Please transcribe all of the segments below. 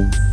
ఈ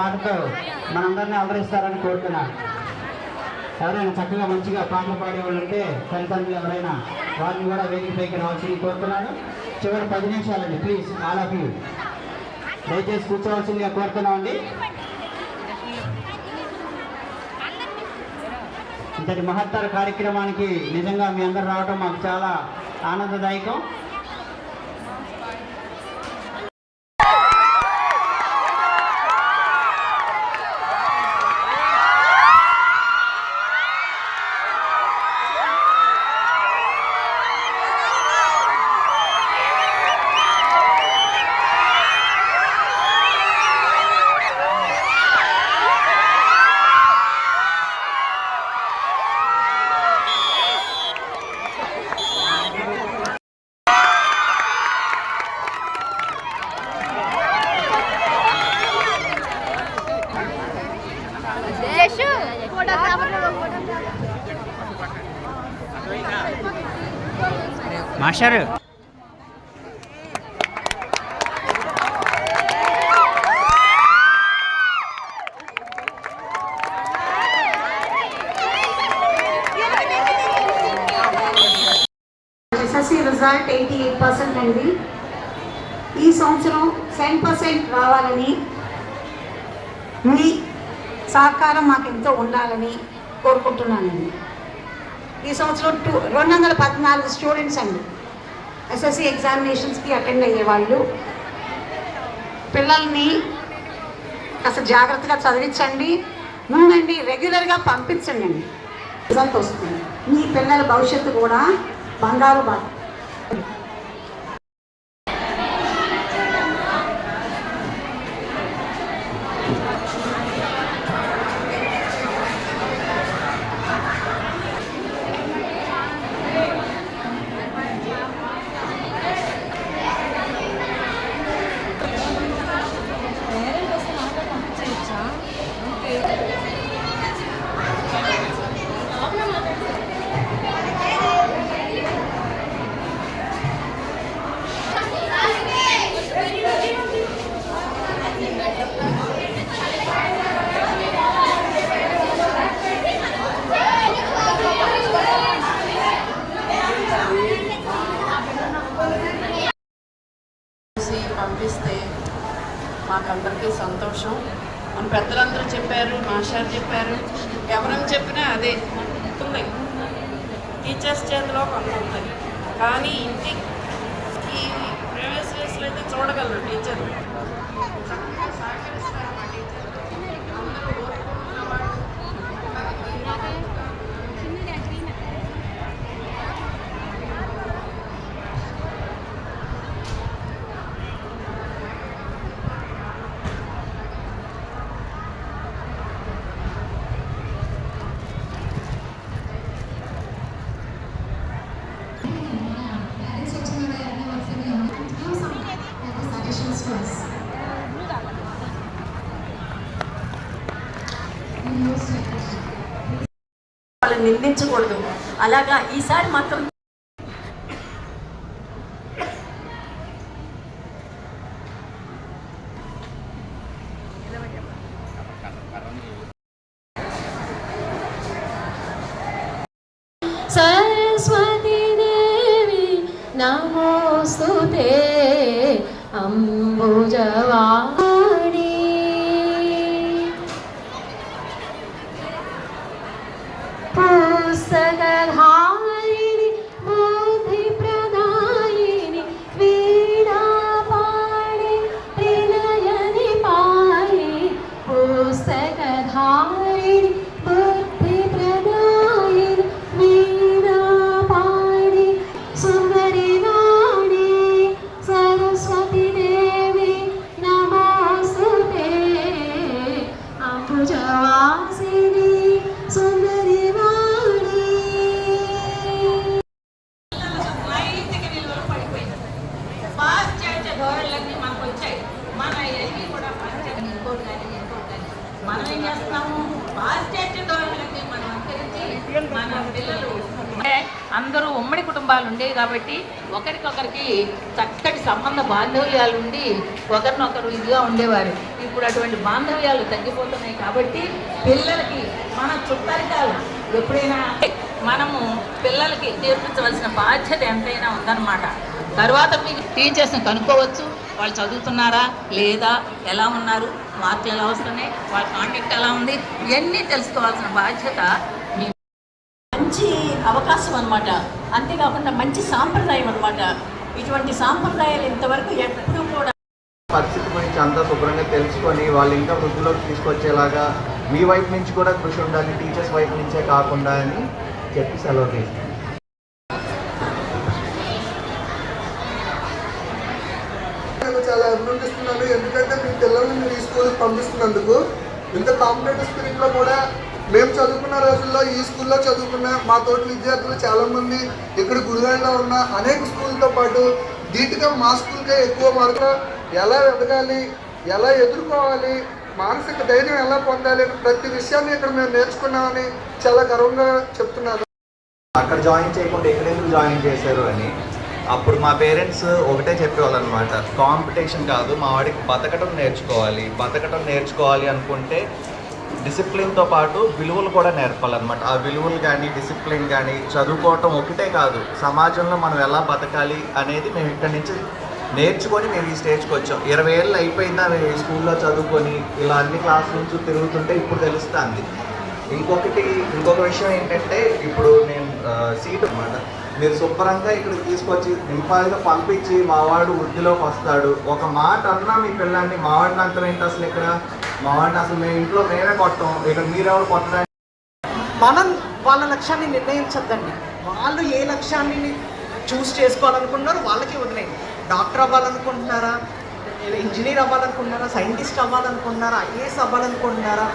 పాటతో మనందరినీ అలరిస్తారని కోరుతున్నాను. ఎవరైనా చక్కగా మంచిగా పాటలు పాడేవాళ్ళు ఉంటే తల్లిదండ్రులు ఎవరైనా వారిని కూడా వేదిక పైకి రావాల్సింది కోరుతున్నాను. చివరి పది నిమిషాలండి ప్లీజ్ ఆల్ ఆఫ్ యూ. దయచేసి కూర్చోవాల్సిందిగా కోరుతున్నామండి. ఇంతటి మహత్తర కార్యక్రమానికి నిజంగా మీ అందరు రావడం మాకు చాలా ఆనందదాయకం. Master. Result eighty eight percent అండి ఈ సంవత్సరం సెవెన్ పర్సెంట్ రావాలని మీ సహకారం మాకు ఎంతో ఉండాలని కోరుకుంటున్నానండి. ఈ సంవత్సరం టూ రెండు వందల పద్నాలుగు స్టూడెంట్స్ అండి. ఎస్ఎస్సి ఎగ్జామినేషన్స్కి అటెండ్ అయ్యేవాళ్ళు. పిల్లల్ని అసలు జాగ్రత్తగా చదివించండి. ముందండి రెగ్యులర్గా పంపించండి అండి. రిజల్ట్ వస్తుంది. మీ పిల్లల భవిష్యత్తు కూడా బంగారు బాట సంతోషం మన పెద్దలందరూ చెప్పారు మాస్టర్ చెప్పారు. ఎవరని చెప్పినా అదే ఉంటుంది. టీచర్స్ చేతిలో కొంత ఉంటుంది. కానీ ఇంటి ఈ ప్రీవియస్ డేస్లో అయితే చూడగలరు టీచర్ నిందించకూడదు. అలాగా ఈసారి మాత్రం నమోస్తుతే అంబుజవా అందరూ ఉమ్మడి కుటుంబాలు ఉండేవి కాబట్టి ఒకరికొకరికి చక్కటి సంబంధ బాంధవ్యాలు ఉండి ఒకరినొకరు ఇదిగా ఉండేవారు. ఇప్పుడు అటువంటి బాంధవ్యాలు తగ్గిపోతున్నాయి కాబట్టి పిల్లలకి మన చుట్టరికాలు ఎప్పుడైనా మనము పిల్లలకి నేర్పించవలసిన బాధ్యత ఎంతైనా ఉందన్నమాట. తర్వాత మీకు టీచర్స్ని కనుక్కోవచ్చు. వాళ్ళు చదువుతున్నారా? లేదా? ఎలా ఉన్నారు? మార్కులు ఎలా వస్తున్నాయి? వాళ్ళ కాంటాక్ట్ ఎలా ఉంది? ఇవన్నీ తెలుసుకోవాల్సిన బాధ్యత అవకాశం అన్నమాట. అంతేకాకుండా మంచి సాంప్రదాయం అన్నమాట. ఇటువంటి సాంప్రదాయాలు ఇంతవరకు ఎప్పుడూ కూడా పరిస్థితి గురించి అంతా శుభ్రంగా తెలుసుకొని వాళ్ళు ఇంకా వృద్ధిలోకి తీసుకొచ్చేలాగా మీ వైపు నుంచి కూడా కృషి ఉండాలి టీచర్స్ వైపు నుంచే కాకుండా అని చెప్పి సెలవు తీసుకుంటాం నేను చాలా అభినందిస్తున్నాను. ఎందుకంటే మీ పిల్లల్ని మీరు ఈ స్కూల్కి పంపిస్తున్నందుకు ఇంత కాంపిటేటివ్ స్పిరిట్లో కూడా మేము చదువుకున్న రోజుల్లో ఈ స్కూల్లో చదువుకున్న మా తోటి విద్యార్థులు చాలామంది ఇక్కడ గుడివాడలో ఉన్న అనేక స్కూల్తో పాటు దీటుగా మా స్కూల్కే ఎక్కువ మార్కు ఎలా ఎదగాలి ఎలా ఎదుర్కోవాలి మానసిక ధైర్యం ఎలా పొందాలి ప్రతి విషయాన్ని ఇక్కడ మేము నేర్చుకున్నామని చాలా గర్వంగా చెప్తున్నాను అక్కడ జాయిన్ చేయకుండా ఇక్కడ ఎందుకు జాయిన్ చేశారు అని. అప్పుడు మా పేరెంట్స్ ఒకటే చెప్పేవాళ్ళు అనమాట కాంపిటీషన్ కాదు మా వాడికి బతకటం నేర్చుకోవాలి బతకటం నేర్చుకోవాలి అనుకుంటే డిసిప్లిన్తో పాటు విలువలు కూడా నేర్పాలన్నమాట. ఆ విలువలు కానీ డిసిప్లిన్ కానీ చదువుకోవటం ఒకటే కాదు. సమాజంలో మనం ఎలా బతకాలి అనేది మేము ఇక్కడి నుంచి నేర్చుకొని మేము ఈ స్టేజ్కి వచ్చాం. ఇరవై ఏళ్ళు అయిపోయిందా మేము స్కూల్లో చదువుకొని ఇలా అన్ని క్లాస్ నుంచి తిరుగుతుంటే ఇప్పుడు తెలుస్తుంది. ఇంకొకటి ఇంకొక విషయం ఏంటంటే ఇప్పుడు నేను సీట్ అన్నమాట. మీరు శుభ్రంగా ఇక్కడ తీసుకొచ్చి నింపాలిగా పంపించి మావాడు వృద్ధిలోకి వస్తాడు. ఒక మాట అన్నా మీ పిల్లాన్ని మావాడిని అంతం అసలు ఇక్కడ? మావాడిని అసలు మేము ఇంట్లో మేమే కొట్టాం. ఇక్కడ మీరెవరు కొట్టడానికి? మనం వాళ్ళ లక్ష్యాన్ని నిర్ణయించద్దండి. వాళ్ళు ఏ లక్ష్యాన్ని చూస్ చేసుకోవాలనుకుంటున్నారో వాళ్ళకి వదిలేయండి. డాక్టర్ అవ్వాలనుకుంటున్నారా? ఇంజనీర్ అవ్వాలనుకుంటున్నారా? సైంటిస్ట్ అవ్వాలనుకుంటున్నారా? ఐఏఎస్ అవ్వాలనుకుంటున్నారా?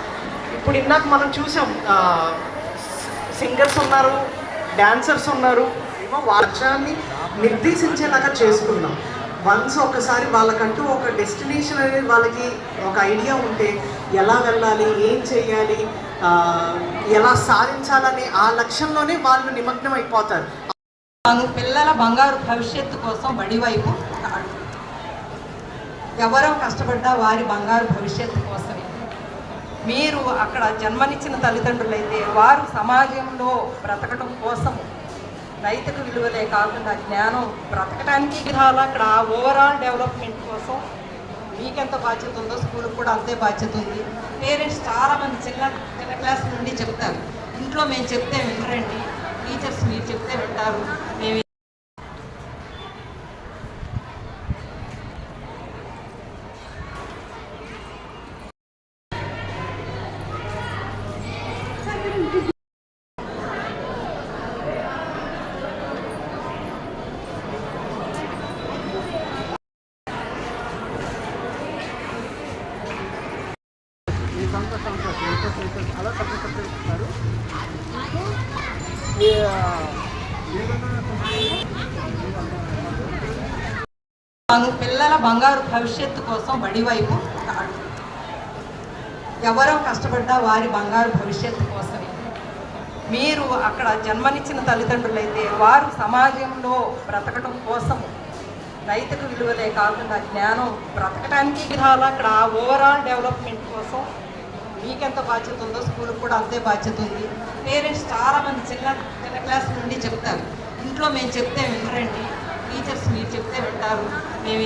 ఇప్పుడు ఇందాక మనం చూసాం సింగర్స్ ఉన్నారు డాన్సర్స్ ఉన్నారు. ఏమో వాళ్ళ లక్ష్యాన్ని నిర్దేశించేలాగా చేసుకున్నాం వన్స్ ఒకసారి వాళ్ళకంటూ ఒక డెస్టినేషన్ అనేది వాళ్ళకి ఒక ఐడియా ఉంటే ఎలా వెళ్ళాలి ఏం చేయాలి ఎలా సాధించాలని ఆ లక్ష్యంలోనే వాళ్ళు నిమగ్నం అయిపోతారు. పిల్లల బంగారు భవిష్యత్తు కోసం బడివైపు ఎవరో కష్టపడ్డా వారి బంగారు భవిష్యత్తు కోసమే. మీరు అక్కడ జన్మనిచ్చిన తల్లిదండ్రులైతే వారు సమాజంలో బ్రతకడం కోసం నైతిక విలువలే కాకుండా జ్ఞానం బ్రతకడానికి విధాలు అక్కడ ఓవరాల్ డెవలప్మెంట్ కోసం మీకెంత బాధ్యత ఉందో స్కూల్కి కూడా అంతే బాధ్యత ఉంది. పేరెంట్స్ చాలామంది చిన్న చిన్న క్లాస్ నుండి చెప్తారు. ఇంట్లో మేము చెప్తే వినరండి. టీచర్స్ మీరు చెప్తే వింటారు. మేము తాను పిల్లల బంగారు భవిష్యత్తు కోసం బడివైపు వైపు ఎవరో కష్టపడ్డా వారి బంగారు భవిష్యత్తు కోసమే. మీరు అక్కడ జన్మనిచ్చిన తల్లిదండ్రులైతే వారు సమాజంలో బ్రతకడం కోసం రైతుకు విలువలే కాకుండా జ్ఞానం బ్రతకడానికి విధాలు అక్కడ ఓవరాల్ డెవలప్మెంట్ కోసం మీకెంత బాధ్యత ఉందో స్కూల్కి కూడా అంతే బాధ్యత ఉంది. పేరెంట్స్ చాలామంది చిన్న చిన్న క్లాస్ నుండి చెప్తారు. ఇంట్లో మేము చెప్తే వినరండి. టీచర్స్ మీరు చెప్తే వింటారు. మేము